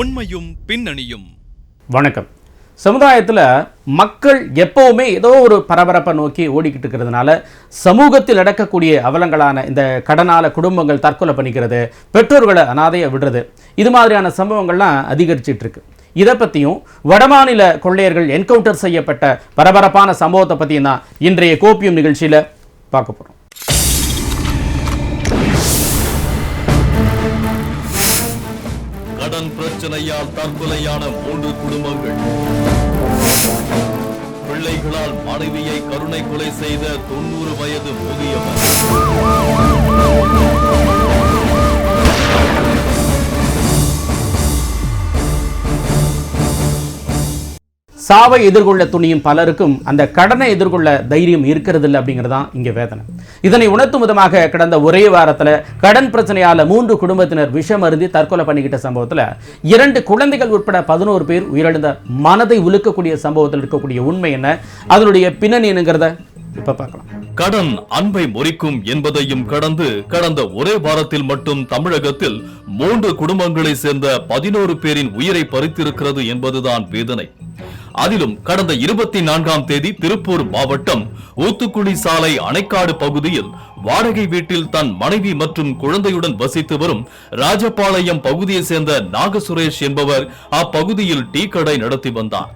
உண்மையும் பின்னணியும். வணக்கம். சமுதாயத்தில் மக்கள் எப்போவுமே ஏதோ ஒரு பரபரப்பை நோக்கி ஓடிக்கிட்டு இருக்கிறதுனால சமூகத்தில் நடக்கக்கூடிய அவலங்களான இந்த கடனால குடும்பங்கள் தற்கொலை பண்ணிக்கிறது பெற்றோர்களை அனாதையை விடுறது இது மாதிரியான சம்பவங்கள்லாம் அதிகரிச்சிட்டு இருக்கு. இதை பற்றியும் வடமாநில கொள்ளையர்கள் என்கவுண்டர் செய்யப்பட்ட பரபரப்பான சம்பவத்தை பற்றியும் தான் இன்றைய கோப்பியம் நிகழ்ச்சியில் பார்க்க போகிறோம் கடன் பிரச்சனையால் தற்கொலையான மூன்று குடும்பங்கள். பிள்ளைகளால் மனைவியை கருணை கொலை செய்த தொண்ணூறு வயது முதியவர். சாவை எதிர்கொள்ள துணியும் பலருக்கும் அந்த கடனை எதிர்கொள்ள தைரியம் இருக்கிறது இல்லை அப்படிங்கிறது தான் இங்கே வேதனை. இதனை உணர்த்தும் விதமாக கடந்த ஒரே வாரத்தில் கடன் பிரச்சனையால் மூன்று குடும்பத்தினர் விஷம் அருந்தி தற்கொலை பண்ணிக்கிட்ட சம்பவத்தில் இரண்டு குழந்தைகள் உட்பட பதினோரு பேர் உயிரிழந்த மனதை உலுக்கக்கூடிய சம்பவத்தில் இருக்கக்கூடிய உண்மை என்ன? அதனுடைய பின்னணி என்னங்கிறத பார்க்கலாம். கடன் அன்பை முறிக்கும் என்பதையும் கடந்து கடந்த ஒரே வாரத்தில் மட்டும் தமிழகத்தில் மூன்று குடும்பங்களை சேர்ந்த பதினோரு பேரின் உயிரை பறித்திருக்கிறது என்பதுதான் வேதனை. அதிலும் கடந்த இருபத்தி நான்காம் தேதி திருப்பூர் மாவட்டம் ஊத்துக்குழி சாலை அணைக்காடு பகுதியில் வாடகை வீட்டில் தன் மனைவி மற்றும் குழந்தையுடன் வசித்து வரும் ராஜபாளையம் பகுதியை சேர்ந்த நாகசுரேஷ் என்பவர் அப்பகுதியில் டீ கடை நடத்தி வந்தார்.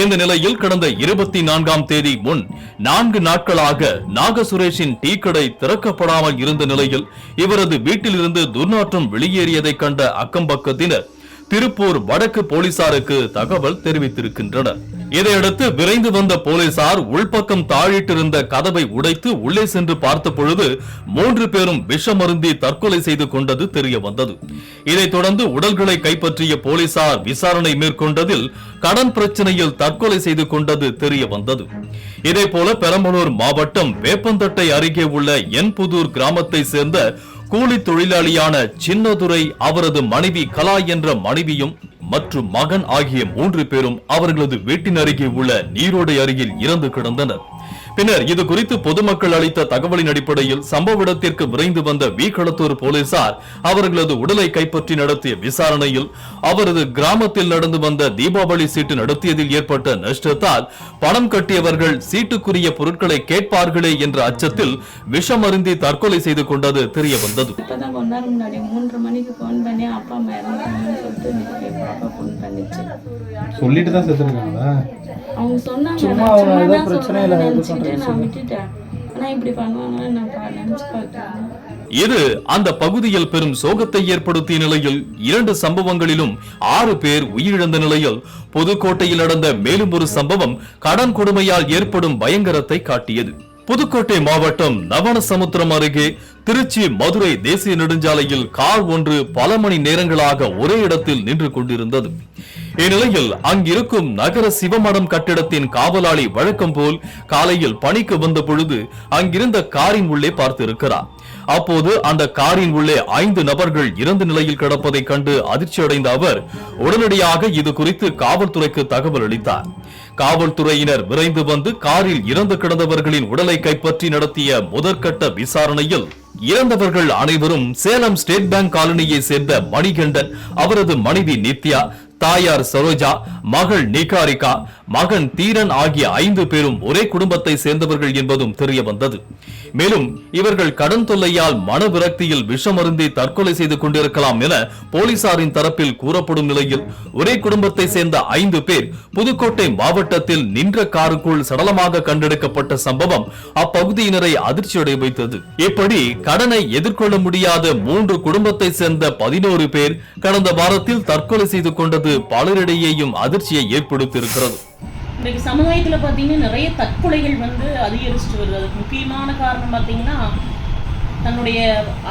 இந்த நிலையில் கடந்த இருபத்தி நான்காம் தேதி முன் நான்கு நாட்களாக நாகசுரேஷின் டீ கடை திறக்கப்படாமல் இருந்த நிலையில் இவரது வீட்டிலிருந்து துர்நாற்றம் வெளியேறியதை கண்ட அக்கம்பக்கத்தினர் திருப்பூர் வடக்கு போலீசாருக்கு தகவல் தெரிவித்திருக்கின்றனர். இதையடுத்து விரைந்து வந்த போலீசார் உள்பக்கம் தாழிட்டிருந்த கதவை உடைத்து உள்ளே சென்று பார்த்த பொழுது மூன்று பேரும் விஷமருந்தி தற்கொலை செய்து கொண்டது தெரிய வந்தது. இதைத் தொடர்ந்து உடல்களை கைப்பற்றிய போலீசார் விசாரணை மேற்கொண்டதில் கடன் பிரச்சனையில் தற்கொலை செய்து கொண்டது தெரிய வந்தது. இதேபோல பெரம்பலூர் மாவட்டம் வேப்பந்தட்டை அருகே உள்ள என்புதூர் கிராமத்தை சேர்ந்த கூலி தொழிலாளியான சின்னதுரை அவரது மனைவி கலா என்ற மனைவியும் மற்றும் மகன் ஆகிய மூன்று பேரும் அவர்களது வீட்டின் அருகே உள்ள நீரோடை அருகில் இறந்து கிடந்தனர். பின்னர் இது குறித்து பொதுமக்கள் அளித்த தகவலின் அடிப்படையில் சம்பவ இடத்திற்கு விரைந்து வந்த வி களத்தூர் போலீசார் அவர்களது உடலை கைப்பற்றி நடத்திய விசாரணையில் அவரது கிராமத்தில் நடந்து வந்த தீபாவளி சீட்டு நடத்தியதில் ஏற்பட்ட நஷ்டத்தால் பணம் கட்டியவர்கள் சீட்டுக்குரிய பொருட்களை கேட்பார்களே என்ற அச்சத்தில் விஷம் அருந்தி தற்கொலை செய்து கொண்டது தெரிய வந்தது சொல்லிட்டு தான் செத்துருக்காங்களா? அவங்க சொன்னாங்க சும்மா நான் நான் விட்டுட்டேன். இப்படி பண்ணுவாங்கன்னு நான் நினைச்சு பார்த்தேன். இது அந்த பகுதியில் பெரும் சோகத்தை ஏற்படுத்திய நிலையில் இரண்டு சம்பவங்களிலும் ஆறு பேர் உயிரிழந்த நிலையில் புதுக்கோட்டையில் நடந்த மேலும் ஒரு சம்பவம் கடன் கொடுமையால் ஏற்படும் பயங்கரத்தை காட்டியது. புதுக்கோட்டை மாவட்டம் நவனசமுத்திரம் அருகே திருச்சி மதுரை தேசிய நெடுஞ்சாலையில் கார் ஒன்று பல மணி நேரங்களாக ஒரே இடத்தில் நின்று கொண்டிருந்தது. இந்நிலையில் அங்கிருக்கும் நகர சிவமடம் கட்டிடத்தின் காவலாளி வழக்கம் போல் காலையில் பணிக்கு வந்த பொழுது அங்கிருந்த காரின் உள்ளே பார்த்திருக்கிறார். அப்போது அந்த காரின் உள்ளே ஐந்து நபர்கள் இறந்த நிலையில் கிடப்பதை கண்டு அதிர்ச்சி அடைந்த அவர் உடனடியாக இது குறித்து காவல்துறைக்கு தகவல் அளித்தார். காவல்துறையினர் விரைந்து வந்து காரில் இறந்து கிடந்தவர்களின் உடலை கைப்பற்றி நடத்திய முதற்கட்ட விசாரணையில் இறந்தவர்கள் அனைவரும் சேலம் ஸ்டேட் பேங்க் காலனியை சேர்ந்த மணிகண்டன் அவரது மனைவி நித்யா தாயார் சரோஜா மகள் நிகாரிகா மகன் தீரன் ஆகிய ஐந்து பேரும் ஒரே குடும்பத்தை சேர்ந்தவர்கள் என்பதும் தெரிய வந்தது மேலும் இவர்கள் கடன் தொல்லையால் மன விரக்தியில் விஷமருந்தி தற்கொலை செய்து கொண்டிருக்கலாம் என போலீசாரின் தரப்பில் கூறப்படும் நிலையில் ஒரே குடும்பத்தை சேர்ந்த ஐந்து பேர் புதுக்கோட்டை மாவட்டத்தில் நின்ற காருக்குள் சடலமாக கண்டெடுக்கப்பட்ட சம்பவம் அப்பகுதியினரை அதிர்ச்சியடைய வைத்தது. இப்படி கடனை எதிர்கொள்ள முடியாத மூன்று குடும்பத்தை சேர்ந்த பதினோரு பேர் கடந்த வாரத்தில் தற்கொலை செய்து கொண்டது பலரிடையேயும் அதிர்ச்சியை ஏற்படுத்தியிருக்கிறது. இன்றைக்கு சமுதாயத்தில் பார்த்தீங்கன்னா நிறைய தற்கொலைகள் வந்து அதிகரிச்சுட்டு வருது. அதுக்கு முக்கியமான காரணம் பார்த்தீங்கன்னா தன்னுடைய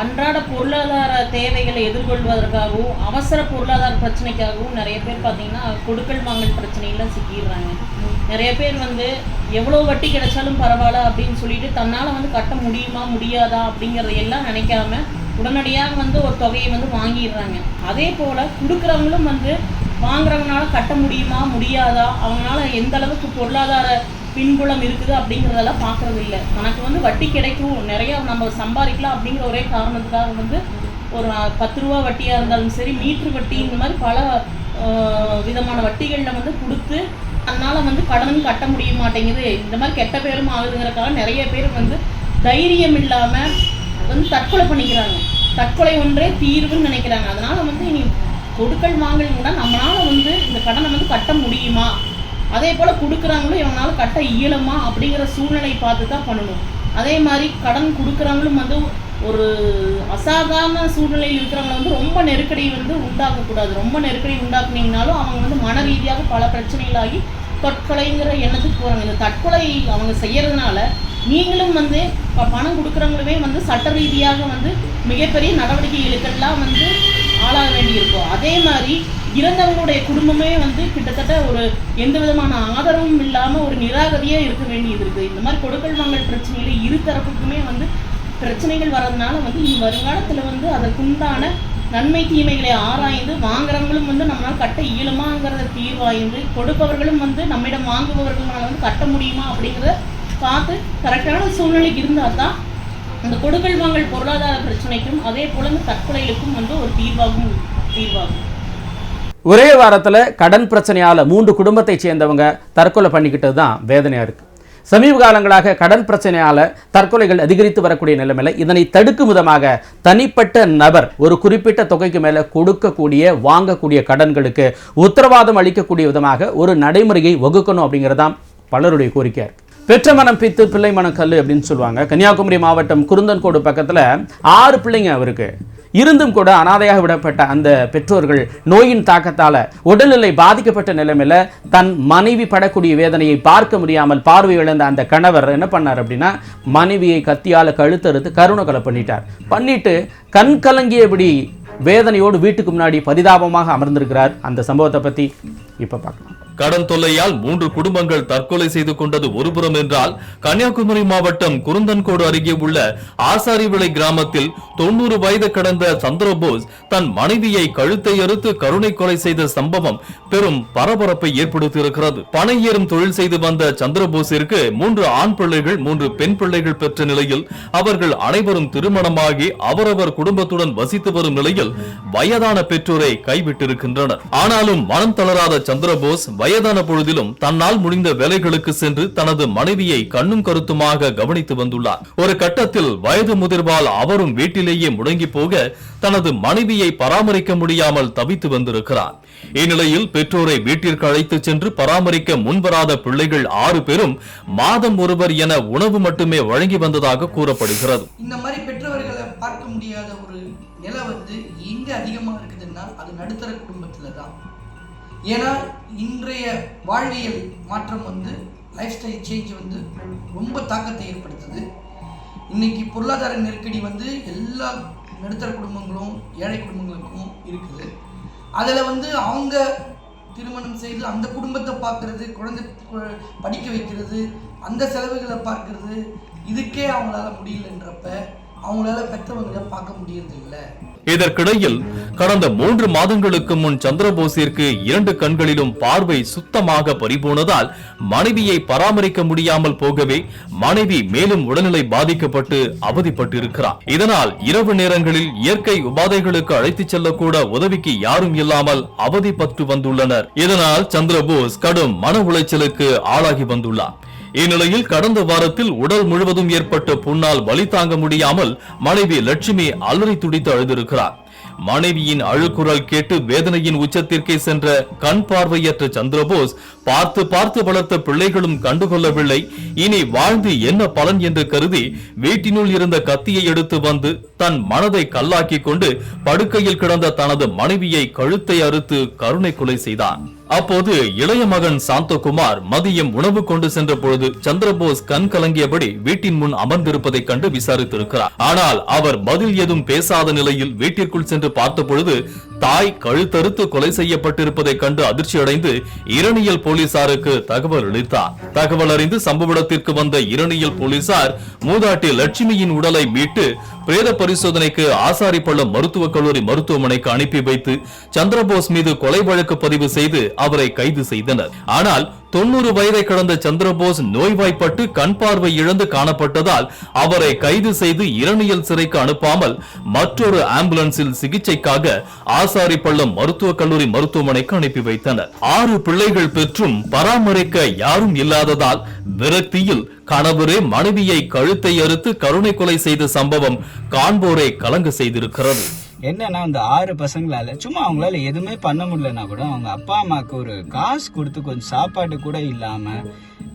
அன்றாட பொருளாதார தேவைகளை எதிர்கொள்வதற்காகவும் அவசர பொருளாதார பிரச்சனைக்காகவும் நிறைய பேர் பார்த்தீங்கன்னா கொடுக்கல் வாங்கல் பிரச்சனையில சிக்கிடுறாங்க. நிறைய பேர் வந்து எவ்வளோ வட்டி கிடைச்சாலும் பரவாயில்ல அப்படின்னு சொல்லிட்டு தன்னால் வந்து கட்ட முடியுமா முடியாதா அப்படிங்கிறத எல்லாம் நினைக்காம உடனடியாக வந்து ஒரு தொகையை வந்து வாங்கிடுறாங்க. அதே போல் கொடுக்குறவங்களும் வந்து வாங்குறவங்களால கட்ட முடியுமா முடியாதா? அவங்களால எந்த அளவுக்கு பொருளாதார பின்புலம் இருக்குது அப்படிங்கிறதெல்லாம் பார்க்கறது இல்லை தனக்கு வந்து வட்டி கிடைக்கும். நிறைய நம்ம சம்பாதிக்கலாம் அப்படிங்கிற ஒரே காரணத்துக்காக வந்து ஒரு பத்து ரூபா வட்டியாக இருந்தாலும் சரி மீட்ரு வட்டி இந்த மாதிரி பல விதமான வட்டிகளில் வந்து கொடுத்து அதனால் வந்து கடனும் கட்ட முடிய மாட்டேங்குது. இந்த மாதிரி கெட்ட பேரும் ஆகுதுங்கிறக்காக நிறைய பேர் வந்து தைரியம் இல்லாமல் வந்து தற்கொலை பண்ணிக்கிறாங்க. தற்கொலை ஒன்றே தீர்வுன்னு நினைக்கிறாங்க. அதனால் வந்து இனி கொடுக்கல் வாங்கல் கூட நம்மளால் வந்து இந்த கடனை வந்து கட்ட முடியுமா? அதே போல் கொடுக்குறாங்களும் இவனால் கட்ட இயலுமா? அப்படிங்கிற சூழ்நிலை பார்த்து தான் பண்ணணும். அதே மாதிரி கடன் கொடுக்குறவங்களும் வந்து ஒரு அசாதாரண சூழ்நிலையில் இருக்கிறவங்க வந்து ரொம்ப நெருக்கடி வந்து உண்டாக்கக்கூடாது. ரொம்ப நெருக்கடி உண்டாக்குனீங்கனாலும் அவங்க வந்து மன ரீதியாக பல பிரச்சனைகளாகி தற்கொலைங்கிற எண்ணத்துக்கு போகிறாங்க இந்த தற்கொலை அவங்க செய்கிறதுனால நீங்களும் வந்து இப்போ பணம் கொடுக்குறவங்களுமே வந்து சட்ட ரீதியாக வந்து மிகப்பெரிய நடவடிக்கை நடவடிக்கைகளுக்கெல்லாம் வந்து ஆளாக வேண்டியிருக்கும். அதே மாதிரி இறந்தவங்களுடைய குடும்பமே வந்து கிட்டத்தட்ட ஒரு எந்த விதமான ஆதரவும் இல்லாமல் ஒரு நிராகதியாக இருக்க வேண்டியது இருக்குது இந்த மாதிரி கொடுக்கல் வாங்கல் பிரச்சனையில் இரு தரப்புக்குமே வந்து பிரச்சனைகள் வர்றதுனால வந்து இனி வருங்காலத்தில் வந்து அதற்குண்டான நன்மை தீமைகளை ஆராய்ந்து வாங்குறவங்களும் வந்து நம்மளால் கட்ட இயலுமாங்கிறத தீர்வாய்ந்து கொடுப்பவர்களும் வந்து நம்மிடம் வாங்குபவர்களால் வந்து கட்ட முடியுமா அப்படிங்கிறத பார்த்து கரெக்டான சூழ்நிலைக்கு இருந்தால் தான் இந்த கொடுக்கல் வாங்கல் பொருளாதார பிரச்சனைக்கும் அதே போல இந்த தற்கொலைகளுக்கும் வந்து ஒரு தீர்வாகும் தீர்வாகும். ஒரே வாரத்தில் கடன் பிரச்சனையால் மூன்று குடும்பத்தை சேர்ந்தவங்க தற்கொலை பண்ணிக்கிட்டது தான் வேதனையாக இருக்குது சமீப காலங்களாக கடன் பிரச்சனையால் தற்கொலைகள் அதிகரித்து வரக்கூடிய நிலைமையில் இதனை தடுக்கும் விதமாக தனிப்பட்ட நபர் ஒரு குறிப்பிட்ட தொகைக்கு மேலே கொடுக்கக்கூடிய வாங்கக்கூடிய கடன்களுக்கு உத்தரவாதம் அளிக்கக்கூடிய விதமாக ஒரு நடைமுறையை வகுக்கணும் அப்படிங்கிறதான் பலருடைய கோரிக்கையாக இருக்குது பெற்ற மனம் பித்து பிள்ளை மனம் அப்படின்னு சொல்லுவாங்க. கன்னியாகுமரி மாவட்டம் குருந்தன்கோடு பக்கத்தில் ஆறு பிள்ளைங்க அவருக்கு. இருந்தும் கூட அனாதையாக விடப்பட்ட அந்த பெற்றோர்கள் நோயின் தாக்கத்தால் உடல்நிலை பாதிக்கப்பட்ட நிலைமையில தன் மனைவி படக்கூடிய வேதனையை பார்க்க முடியாமல் பார்வை இழந்த அந்த கணவர் என்ன பண்ணார் அப்படின்னா மனைவியை கத்தியால் கழுத்தறுத்து கருணை கொலை பண்ணிட்டார். பண்ணிட்டு கண் கலங்கியபடி வேதனையோடு வீட்டுக்கு முன்னாடி பரிதாபமாக அமர்ந்திருக்கிறார். அந்த சம்பவத்தை பற்றி இப்போ பார்க்கலாம். கடன் தொல்லையால் மூன்று குடும்பங்கள் தற்கொலை செய்து கொண்டது ஒருபுறம் என்றால் கன்னியாகுமரி மாவட்டம் குருந்தன்கோடு அருகே உள்ள ஆசாரிவிளை கிராமத்தில் தொண்ணூறு வயது கடந்த சந்திரபோஸ் தன் மனைவியை கழுத்தை அறுத்து கருணை கொலை செய்த சம்பவம் பெரும் பரபரப்பை ஏற்படுத்தியிருக்கிறது. பனை ஏறும் தொழில் செய்து வந்த சந்திரபோஸிற்கு மூன்று ஆண் பிள்ளைகள் மூன்று பெண் பிள்ளைகள் பெற்ற நிலையில் அவர்கள் அனைவரும் திருமணமாகி அவரவர் குடும்பத்துடன் வசித்து வரும் நிலையில் வயதான பெற்றோரை கைவிட்டிருக்கின்றனர். ஆனாலும் மனம் தளராத சந்திரபோஸ் வயதான பொழுதிலும் தன்னால் முடிந்த வேலைகளுக்கு சென்று தனது மனைவியை கண்ணும் கருத்துமாக கவனித்து வந்துள்ளார். ஒரு கட்டத்தில் வயது முதிர்வால் அவரும் வீட்டிலேயே முடங்கி போக தனது மனைவியை பராமரிக்க முடியாமல் தவித்து வந்திருக்கிறார். இந்நிலையில் பெற்றோரை வீட்டிற்கு அழைத்து சென்று பராமரிக்க முன்வராத பிள்ளைகள் ஆறு பேரும் மாதம் ஒருவர் என உணவு மட்டுமே வழங்கி வந்ததாக கூறப்படுகிறது. இந்த மாதிரி பெற்றவர்களை பார்க்க முடியாத ஒரு நிலை வந்து எங்க அதிகமா இருக்குதுன்னா அது நடுத்தர குடும்பத்துல தான். ஏன்னா இன்றைய வாழ்வியல் மாற்றம் வந்து லைஃப் ஸ்டைல் சேஞ்ச் வந்து ரொம்ப தாக்கத்தை ஏற்படுத்துது. இன்றைக்கி பொருளாதார நெருக்கடி வந்து எல்லா நடுத்தர குடும்பங்களும் ஏழை குடும்பங்களுக்கும் இருக்குது. அதில் வந்து அவங்க திருமணம் செய்து அந்த குடும்பத்தை பார்க்குறது குழந்தை கு- படிக்க வைக்கிறது அந்த செலவுகளை பார்க்கறது இதுக்கே அவங்களால முடியலன்றப்ப அவங்களால பெற்றவங்களை பார்க்க முடியறது இதற்கிடையில் கடந்த மூன்று மாதங்களுக்கு முன் சந்திரபோஸிற்கு இரண்டு கண்களிலும் பார்வை சுத்தமாக பறிபோனதால் மனைவியை பராமரிக்க முடியாமல் போகவே மனைவி மேலும் உடல்நிலை பாதிக்கப்பட்டு அவதிப்பட்டிருக்கிறார். இதனால் இரவு நேரங்களில் இயற்கை உபாதைகளுக்கு அழைத்துச் செல்லக்கூட உதவிக்கு யாரும் இல்லாமல் அவதிப்பட்டு வந்துள்ளனர். இதனால் சந்திரபோஸ் கடும் மன உளைச்சலுக்கு ஆளாகி வந்துள்ளார். இந்நிலையில் கடந்த வாரத்தில் உடல் முழுவதும் ஏற்பட்ட புண்ணால் வலி தாங்க முடியாமல் மனைவி லட்சுமி அலறி துடித்து அழுதிருக்கிறார். மனைவியின் அழுக்குரல் கேட்டு வேதனையின் உச்சத்திற்கே சென்ற கண் பார்வையற்ற சந்திரபோஸ் பார்த்து பார்த்து வளர்த்த பிள்ளைகளும் கண்டுகொள்ளவில்லை. இனி வாழ்ந்து என்ன பலன் என்று கருதி வீட்டினுள் இருந்த கத்தியை எடுத்து வந்து தன் மனதை கல்லாக்கி கொண்டு படுக்கையில் கிடந்த தனது மனைவியை கழுத்தை அறுத்து கருணை கொலை செய்தான் அப்போது இளைய மகன் சாந்தகுமார் மதியம் உணவு கொண்டு சென்ற பொழுது சந்திரபோஸ் கண் கலங்கியபடி வீட்டின் முன் அமர்ந்திருப்பதை கண்டு விசாரித்திருக்கிறார். ஆனால் அவர் பதில் எதுவும் பேசாத நிலையில் வீட்டிற்குள் சென்று பார்த்த பொழுது தாய் கழுத்தறுத்து கொலை செய்யப்பட்டிருப்பதை கண்டு அதிர்ச்சியடைந்து இரணியல் போலீசாருக்கு தகவல் அளித்தார் தகவல் அறிந்து சம்பவ இடத்திற்கு வந்த இரணியல் போலீசார் மூதாட்டி லட்சுமியின் உடலை மீட்டு பிரேத பரிசோதனைக்கு ஆசாரிப்பள்ளம் மருத்துவக் கல்லூரி மருத்துவமனைக்கு அனுப்பி வைத்து சந்திரபோஸ் மீது கொலை வழக்கு பதிவு செய்து அவரை கைது செய்தனர். ஆனால் தொன்னூறு வயதை கடந்த சந்திரபோஸ் நோய்வாய்ப்பட்டு கண் பார்வை இழந்து காணப்பட்டதால் அவரை கைது செய்து இரணியல் சிறைக்கு அனுப்பாமல் மற்றொரு ஆம்புலன்ஸில் சிகிச்சைக்காக ஆசாரிப்பள்ளம் மருத்துவக் கல்லூரி மருத்துவமனைக்கு அனுப்பி வைத்தனர். ஆறு பிள்ளைகள் பெற்றும் பராமரிக்க யாரும் இல்லாததால் விரக்தியில் கணவரே மனைவியை கழுத்தை அறுத்து கருணை கொலை செய்த சம்பவம் காண்போரை கலங்க செய்திருக்கிறது. என்னன்னா இந்த ஆறு பசங்களால சும்மா அவங்களால எதுவுமே பண்ண முடியலன்னா கூட அவங்க அப்பா அம்மாவுக்கு ஒரு காசு கொடுத்து கொஞ்சம் சாப்பாடு கூட இல்லாம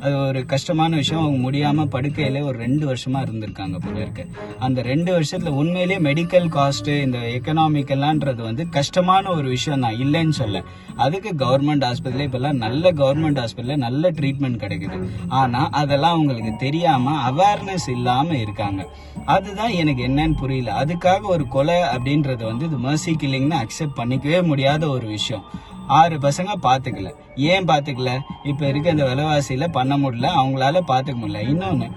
அது ஒரு கஷ்டமான விஷயம். அவங்க முடியாமல் படுக்கையிலே ஒரு ரெண்டு வருஷமா இருந்திருக்காங்க போல இருக்கு. அந்த ரெண்டு வருஷத்துல உண்மையிலேயே மெடிக்கல் காஸ்ட்டு இந்த எக்கனாமிக்கலான்றது வந்து கஷ்டமான ஒரு விஷயம் தான். இல்லைன்னு சொல்ல. அதுக்கு கவர்மெண்ட் ஹாஸ்பிட்டலில் இப்போல்லாம் நல்ல கவர்மெண்ட் ஹாஸ்பிட்டல்ல நல்ல ட்ரீட்மெண்ட் கிடைக்குது. ஆனா அதெல்லாம் அவங்களுக்கு தெரியாம அவேர்னஸ் இல்லாம இருக்காங்க. அதுதான் எனக்கு என்னன்னு புரியல. அதுக்காக ஒரு கொலை அப்படின்றது வந்து இது மர்சி கில்லிங்னு அக்செப்ட் பண்ணிக்கவே முடியாத ஒரு விஷயம். ஆறு பசங்க பார்த்துக்கல ஏன் பார்த்துக்கல இப்போ இருக்க இந்த விலைவாசியில் பண்ண முடியல அவங்களால பார்த்துக்க முடியல. இன்னொன்று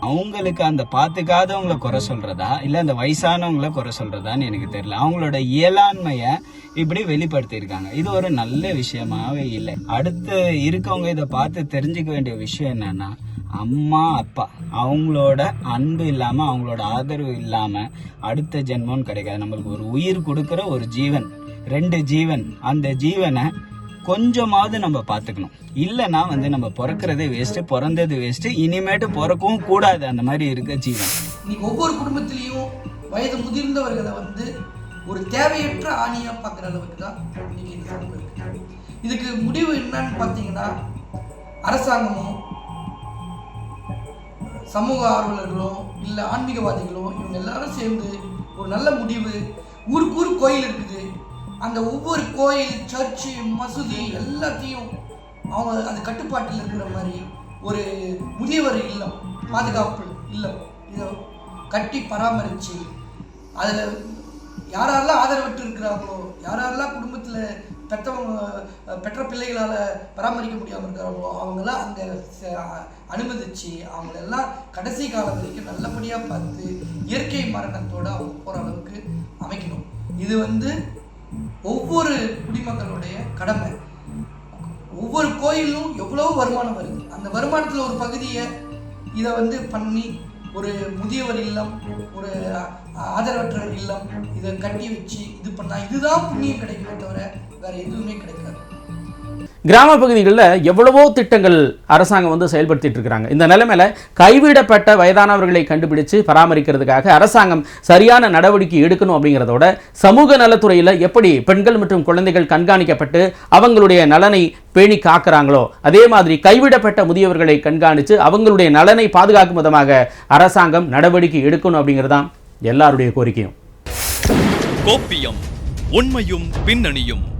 அவங்களுக்கு அந்த பார்த்துக்காதவங்களை குறை சொல்கிறதா இல்லை அந்த வயசானவங்கள குறை சொல்கிறதான்னு எனக்கு தெரியல. அவங்களோட இயலாண்மையை இப்படி வெளிப்படுத்தியிருக்காங்க. இது ஒரு நல்ல விஷயமாவே இல்லை. அடுத்து இருக்கவங்க இதை பார்த்து தெரிஞ்சுக்க வேண்டிய விஷயம் என்னென்னா அம்மா அப்பா அவங்களோட அன்பு இல்லாமல் அவங்களோட ஆதரவு இல்லாமல் அடுத்த ஜென்மம்னு கிடைக்காது. நம்மளுக்கு ஒரு உயிர் கொடுக்குற ஒரு ஜீவன். ரெண்டு ஜீவன். அந்த ஜீவனை கொஞ்சமாவது நம்ம பார்த்துக்கணும். இல்லைன்னா வந்து நம்ம பிறக்கிறதே வேஸ்ட் பிறந்தது வேஸ்ட் இனிமேட்டு பிறக்கவும் கூடாது. அந்த மாதிரி இருக்க ஜீவன். இன்னைக்கு ஒவ்வொரு குடும்பத்திலையும் வயது முதிர்ந்தவர்களை வந்து ஒரு தேவையற்ற ஆணியா பார்க்குற அளவுக்கு தான் இன்னைக்கு இந்த சமூகம் இருக்கு. இதுக்கு முடிவு என்னன்னு பார்த்தீங்கன்னா அரசாங்கமும் சமூக ஆர்வலர்களும் இல்லை ஆன்மீகவாதிகளும் இவங்க எல்லாரும் சேர்ந்து ஒரு நல்ல முடிவு ஊருக்கு ஊர் கோயில் இருக்குது. அந்த ஒவ்வொரு கோயில் சர்ச்சு மசூதி எல்லாத்தையும் அவங்க அது கட்டுப்பாட்டில் இருக்கிற மாதிரி ஒரு முதியவர் இல்லம் பாதுகாப்பு இல்லம் இதை கட்டி பராமரித்து அதில் யாரெல்லாம் ஆதரவற்று இருக்கிறாங்களோ யாரெல்லாம் குடும்பத்தில் பெற்றவங்க பெற்ற பிள்ளைகளால் பராமரிக்க முடியாமல் இருக்கிறாங்களோ அவங்களாம் அங்கே அனுமதிச்சு அவங்களெல்லாம் கடைசி காலம் வரைக்கும் நல்லபடியாக பார்த்து இயற்கை மரணத்தோடு அவங்க போகிற அளவுக்கு அமைக்கணும். இது வந்து ஒவ்வொரு குடிமக்களுடைய கடமை. ஒவ்வொரு கோயிலும் எவ்வளோ வருமானம் வருது? அந்த வருமானத்தில் ஒரு பகுதியை இதை வந்து பண்ணி ஒரு முதியவர் இல்லம் ஒரு ஆதரவற்றவர் இல்லம் இதை கட்டி வச்சு இது பண்ணால் இதுதான் புண்ணியம் கிடைக்குமே தவிர வேற எதுவுமே கிடைக்காது. கிராம பகுதிகளில் எவ்வளவோ திட்டங்கள் அரசாங்கம் வந்து செயல்படுத்திட்டு இருக்கிறாங்க. இந்த நிலைமையில் கைவிடப்பட்ட வயதானவர்களை கண்டுபிடிச்சு பராமரிக்கிறதுக்காக அரசாங்கம் சரியான நடவடிக்கை எடுக்கணும் அப்படிங்கிறதோட சமூக நலத்துறையில் எப்படி பெண்கள் மற்றும் குழந்தைகள் கண்காணிக்கப்பட்டு அவங்களுடைய நலனை பேணி காக்கிறாங்களோ அதே மாதிரி கைவிடப்பட்ட முதியவர்களை கண்காணித்து அவங்களுடைய நலனை பாதுகாக்கும் விதமாக அரசாங்கம் நடவடிக்கை எடுக்கணும் அப்படிங்கிறது தான் எல்லாருடைய கோரிக்கையும். கோப்பியம் உண்மையும் பின்னணியும்.